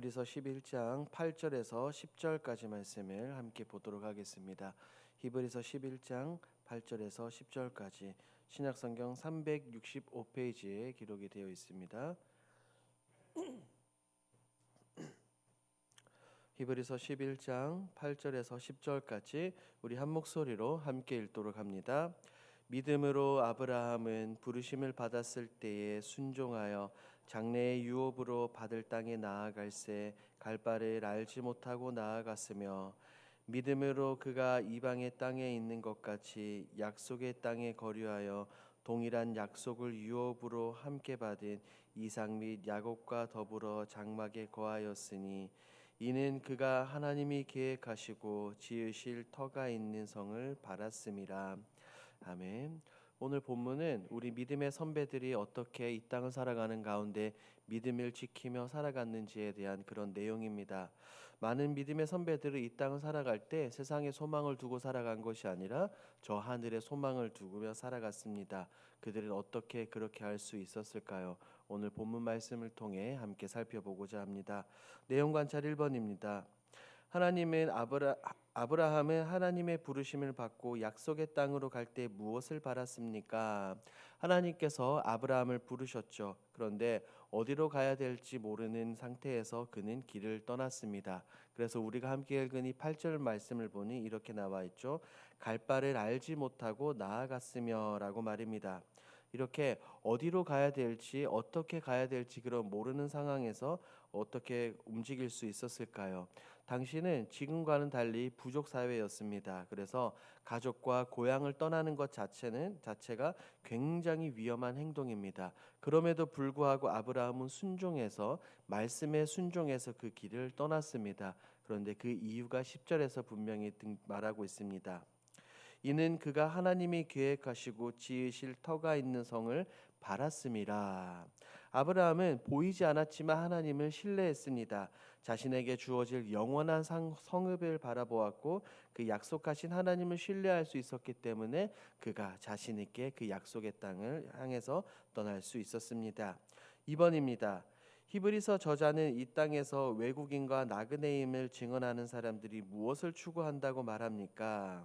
히브리서 11장 8절에서 10절까지 말씀을 함께 보도록 하겠습니다. 히브리서 11장 8절에서 10절까지 신약 성경 365페이지에 기록이 되어 있습니다. 히브리서 11장 8절에서 10절까지 우리 한 목소리로 함께 읽도록 합니다. 믿음으로 아브라함은 부르심을 받았을 때에 순종하여 장래의 유업으로 받을 땅에 나아갈새 갈 바를 알지 못하고 나아갔으며 믿음으로 그가 이방의 땅에 있는 것 같이 약속의 땅에 거류하여 동일한 약속을 유업으로 함께 받은 이삭 및 야곱과 더불어 장막에 거하였으니 이는 그가 하나님이 계획하시고 지으실 터가 있는 성을 바랐음이라 아멘. 오늘 본문은 우리 믿음의 선배들이 어떻게 이 땅을 살아가는 가운데 믿음을 지키며 살아갔는지에 대한 그런 내용입니다. 많은 믿음의 선배들은 이 땅을 살아갈 때 세상에 소망을 두고 살아간 것이 아니라 저 하늘에 소망을 두며 살아갔습니다. 그들은 어떻게 그렇게 할 수 있었을까요? 오늘 본문 말씀을 통해 함께 살펴보고자 합니다. 내용 관찰 1번입니다. 하나님은 아브라, 아브라함은 하나님의 부르심을 받고 약속의 땅으로 갈 때 무엇을 바랐습니까? 하나님께서 아브라함을 부르셨죠. 그런데 어디로 가야 될지 모르는 상태에서 그는 길을 떠났습니다. 그래서 우리가 함께 읽은 이 8절 말씀을 보니 이렇게 나와 있죠. 갈 바를 알지 못하고 나아갔으며라고 말입니다. 이렇게 어디로 가야 될지 어떻게 가야 될지 그런 모르는 상황에서 어떻게 움직일 수 있었을까요? 당시는 지금과는 달리 부족 사회였습니다. 그래서 가족과 고향을 떠나는 것 자체는 자체가 굉장히 위험한 행동입니다. 그럼에도 불구하고 아브라함은 순종해서 말씀에 순종해서 그 길을 떠났습니다. 그런데 그 이유가 10절에서 분명히 말하고 있습니다. 이는 그가 하나님이 계획하시고 지으실 터가 있는 성을 바랐음이라. 아브라함은 보이지 않았지만 하나님을 신뢰했습니다. 자신에게 주어질 영원한 상, 성읍을 바라보았고 그 약속하신 하나님을 신뢰할 수 있었기 때문에 그가 자신 있게 그 약속의 땅을 향해서 떠날 수 있었습니다. 2번입니다. 히브리서 저자는 이 땅에서 외국인과 나그네임을 증언하는 사람들이 무엇을 추구한다고 말합니까?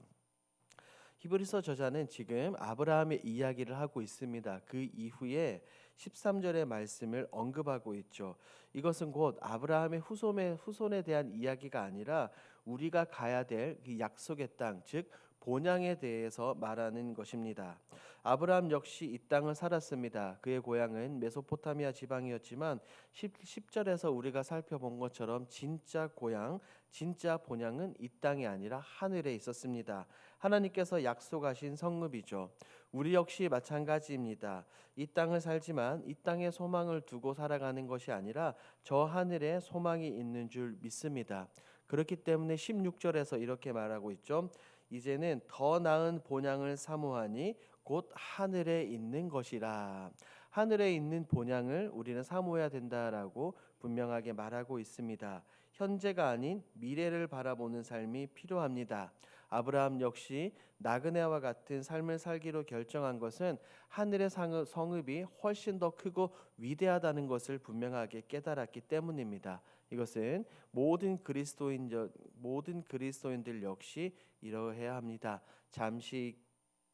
히브리서 저자는 지금 아브라함의 이야기를 하고 있습니다. 그 이후에 13절의 말씀을 언급하고 있죠. 이것은 곧 아브라함의 후손에 후손에 대한 이야기가 아니라 우리가 가야 될 그 약속의 땅, 즉 본향에 대해서 말하는 것입니다. 아브라함 역시 이 땅을 살았습니다. 그의 고향은 메소포타미아 지방이었지만 10, 절에서 우리가 살펴본 것처럼 진짜 고향, 진짜 본향은 이 땅이 아니라 하늘에 있었습니다. 하나님께서 약속하신 성읍이죠. 우리 역시 마찬가지입니다. 이 땅을 살지만 이 땅에 소망을 두고 살아가는 것이 아니라 저 하늘에 소망이 있는 줄 믿습니다. 그렇기 때문에 16절에서 이렇게 말하고 있죠. 이제는 더 나은 본향을 사모하니 곧 하늘에 있는 것이라. 하늘에 있는 본향을 우리는 사모해야 된다라고 분명하게 말하고 있습니다. 현재가 아닌 미래를 바라보는 삶이 필요합니다. 아브라함 역시 나그네와 같은 삶을 살기로 결정한 것은 하늘의 성읍이 훨씬 더 크고 위대하다는 것을 분명하게 깨달았기 때문입니다. 이것은 모든 그리스도인 모든 그리스도인들 역시 이러해야 합니다. 잠시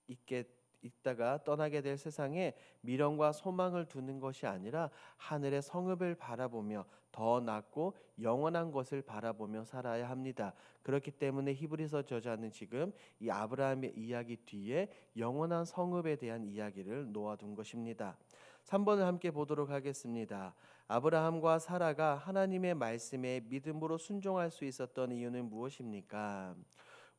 있게 있다가 떠나게 될 세상에 미련과 소망을 두는 것이 아니라 하늘의 성읍을 바라보며 더 낫고 영원한 것을 바라보며 살아야 합니다. 그렇기 때문에 히브리서 저자는 지금 이 아브라함의 이야기 뒤에 영원한 성읍에 대한 이야기를 놓아둔 것입니다. 3번을 함께 보도록 하겠습니다. 아브라함과 사라가 하나님의 말씀에 믿음으로 순종할 수 있었던 이유는 무엇입니까?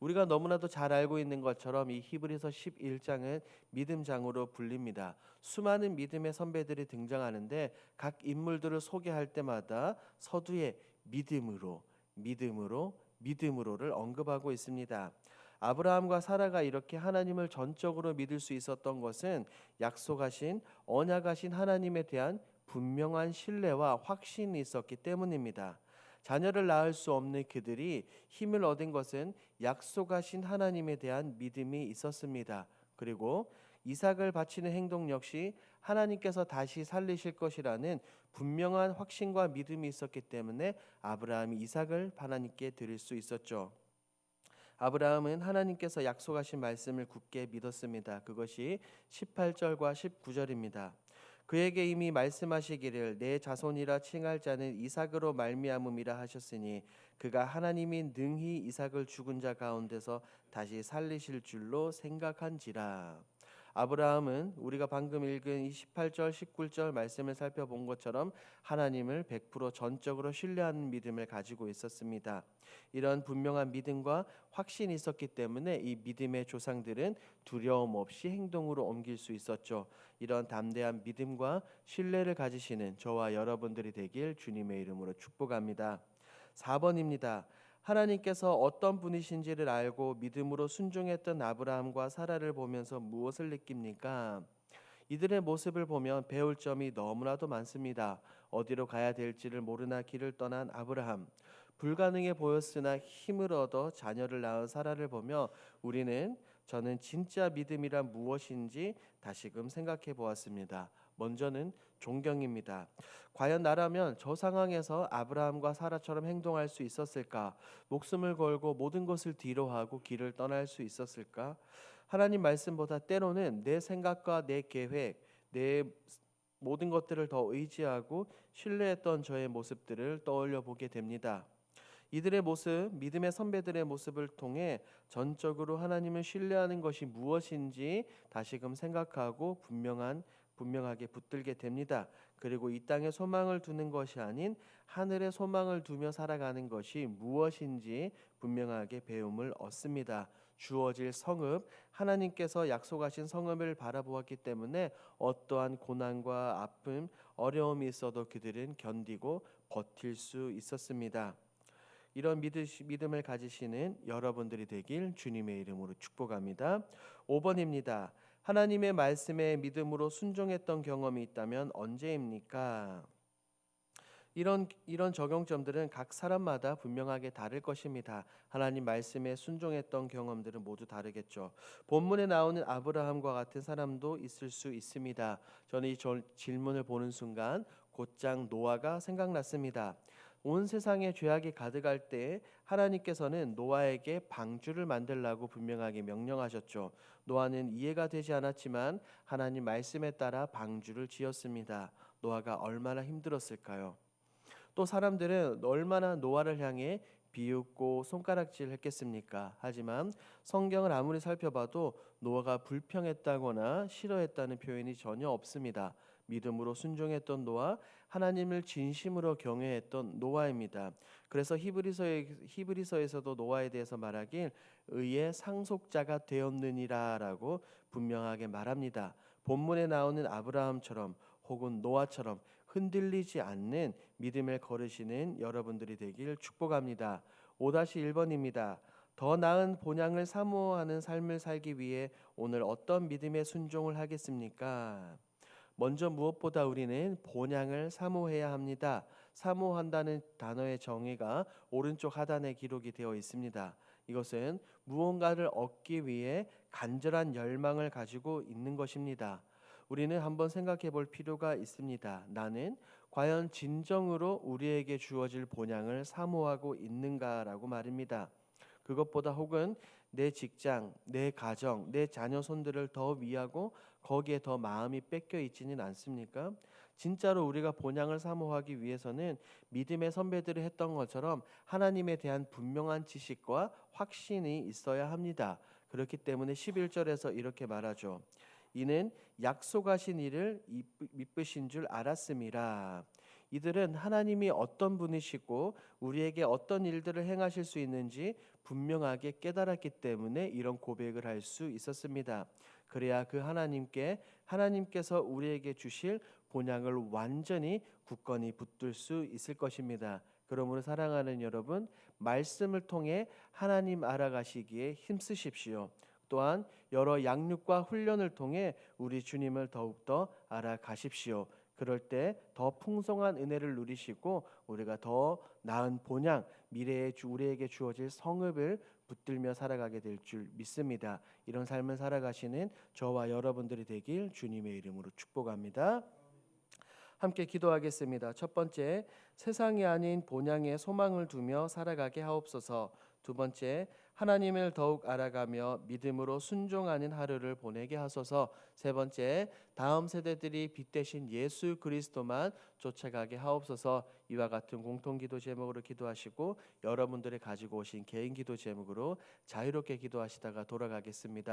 우리가 너무나도 잘 알고 있는 것처럼 이 히브리서 11장은 믿음장으로 불립니다. 수많은 믿음의 선배들이 등장하는데 각 인물들을 소개할 때마다 서두에 믿음으로 믿음으로 믿음으로를 언급하고 있습니다. 아브라함과 사라가 이렇게 하나님을 전적으로 믿을 수 있었던 것은 약속하신 언약하신 하나님에 대한 분명한 신뢰와 확신이 있었기 때문입니다. 자녀를 낳을 수 없는 그들이 힘을 얻은 것은 약속하신 하나님에 대한 믿음이 있었습니다. 그리고 이삭을 바치는 행동 역시 하나님께서 다시 살리실 것이라는 분명한 확신과 믿음이 있었기 때문에 아브라함이 이삭을 하나님께 드릴 수 있었죠. 아브라함은 하나님께서 약속하신 말씀을 굳게 믿었습니다. 그것이 18절과 19절입니다. 그에게 이미 말씀하시기를 내 자손이라 칭할 자는 이삭으로 말미암음이라 하셨으니 그가 하나님이 능히 이삭을 죽은 자 가운데서 다시 살리실 줄로 생각한지라. 아브라함은 우리가 방금 읽은 이 18절 19절 말씀을 살펴본 것처럼 하나님을 100% 전적으로 신뢰하는 믿음을 가지고 있었습니다. 이런 분명한 믿음과 확신이 있었기 때문에 이 믿음의 조상들은 두려움 없이 행동으로 옮길 수 있었죠. 이런 담대한 믿음과 신뢰를 가지시는 저와 여러분들이 되길 주님의 이름으로 축복합니다. 4번입니다. 하나님께서 어떤 분이신지를 알고 믿음으로 순종했던 아브라함과 사라를 보면서 무엇을 느낍니까? 이들의 모습을 보면 배울 점이 너무나도 많습니다. 어디로 가야 될지를 모르나 길을 떠난 아브라함. 불가능해 보였으나 힘을 얻어 자녀를 낳은 사라를 보며 우리는 저는 진짜 믿음이란 무엇인지 다시금 생각해 보았습니다. 먼저는 존경입니다. 과연 나라면 저 상황에서 아브라함과 사라처럼 행동할 수 있었을까? 목숨을 걸고 모든 것을 뒤로하고 길을 떠날 수 있었을까? 하나님 말씀보다 때로는 내 생각과 내 계획, 내 모든 것들을 더 의지하고 신뢰했던 저의 모습들을 떠올려 보게 됩니다. 이들의 모습, 믿음의 선배들의 모습을 통해 전적으로 하나님을 신뢰하는 것이 무엇인지 다시금 생각하고 분명한 분명하게 붙들게 됩니다. 그리고 이 땅에 소망을 두는 것이 아닌 하늘에 소망을 두며 살아가는 것이 무엇인지 분명하게 배움을 얻습니다. 주어질 성읍 하나님께서 약속하신 성읍을 바라보았기 때문에 어떠한 고난과 아픔, 어려움이 있어도 그들은 견디고 버틸 수 있었습니다. 이런 믿음을 가지시는 여러분들이 되길 주님의 이름으로 축복합니다. 5번입니다. 하나님의 말씀에 믿음으로 순종했던 경험이 있다면 언제입니까? 이런 이런 적용점들은 각 사람마다 분명하게 다를 것입니다. 하나님 말씀에 순종했던 경험들은 모두 다르겠죠. 본문에 나오는 아브라함과 같은 사람도 있을 수 있습니다. 저는 이 질문을 보는 순간 곧장 노아가 생각났습니다. 온 세상에 죄악이 가득할 때 하나님께서는 노아에게 방주를 만들라고 분명하게 명령하셨죠. 노아는 이해가 되지 않았지만 하나님 말씀에 따라 방주를 지었습니다. 노아가 얼마나 힘들었을까요? 또 사람들은 얼마나 노아를 향해 비웃고 손가락질 했겠습니까? 하지만 성경을 아무리 살펴봐도 노아가 불평했다거나 싫어했다는 표현이 전혀 없습니다. 믿음으로 순종했던 노아, 하나님을 진심으로 경외했던 노아입니다. 그래서 히브리서에 히브리서에서도 노아에 대해서 말하길 의의 상속자가 되었느니라라고 분명하게 말합니다. 본문에 나오는 아브라함처럼 혹은 노아처럼 흔들리지 않는 믿음을 걸으시는 여러분들이 되길 축복합니다. 5-1번입니다. 더 나은 본향을 사모하는 삶을 살기 위해 오늘 어떤 믿음의 순종을 하겠습니까? 먼저 무엇보다 우리는 본향을 사모해야 합니다. 사모한다는 단어의 정의가 오른쪽 하단에 기록이 되어 있습니다. 이것은 무언가를 얻기 위해 간절한 열망을 가지고 있는 것입니다. 우리는 한번 생각해 볼 필요가 있습니다. 나는 과연 진정으로 우리에게 주어질 본향을 사모하고 있는가라고 말입니다. 그것보다 혹은 내 직장, 내 가정, 내 자녀 손들을 더 위하고 거기에 더 마음이 뺏겨 있지는 않습니까? 진짜로 우리가 본향을 사모하기 위해서는 믿음의 선배들이 했던 것처럼 하나님에 대한 분명한 지식과 확신이 있어야 합니다. 그렇기 때문에 11절에서 이렇게 말하죠. 이는 약속하신 일을 미쁘신 줄 알았음이라. 이들은 하나님이 어떤 분이시고 우리에게 어떤 일들을 행하실 수 있는지 분명하게 깨달았기 때문에 이런 고백을 할 수 있었습니다. 그래야 그 하나님께 하나님께서 우리에게 주실 본향을 완전히 굳건히 붙들 수 있을 것입니다. 그러므로 사랑하는 여러분, 말씀을 통해 하나님 알아가시기에 힘쓰십시오. 또한 여러 양육과 훈련을 통해 우리 주님을 더욱더 알아가십시오. 그럴 때 더 풍성한 은혜를 누리시고 우리가 더 나은 본향 미래에 주 우리에게 주어질 성읍을 붙들며 살아가게 될 줄 믿습니다. 이런 삶을 살아가시는 저와 여러분들이 되길 주님의 이름으로 축복합니다. 함께 기도하겠습니다. 첫 번째, 세상이 아닌 본향의 소망을 두며 살아가게 하옵소서. 두 번째, 하나님을 더욱 알아가며 믿음으로 순종하는 하루를 보내게 하소서. 세 번째, 다음 세대들이 빛 대신 예수 그리스도만 쫓아가게 하옵소서. 이와 같은 공통 기도 제목으로 기도하시고 여러분들이 가지고 오신 개인 기도 제목으로 자유롭게 기도하시다가 돌아가겠습니다.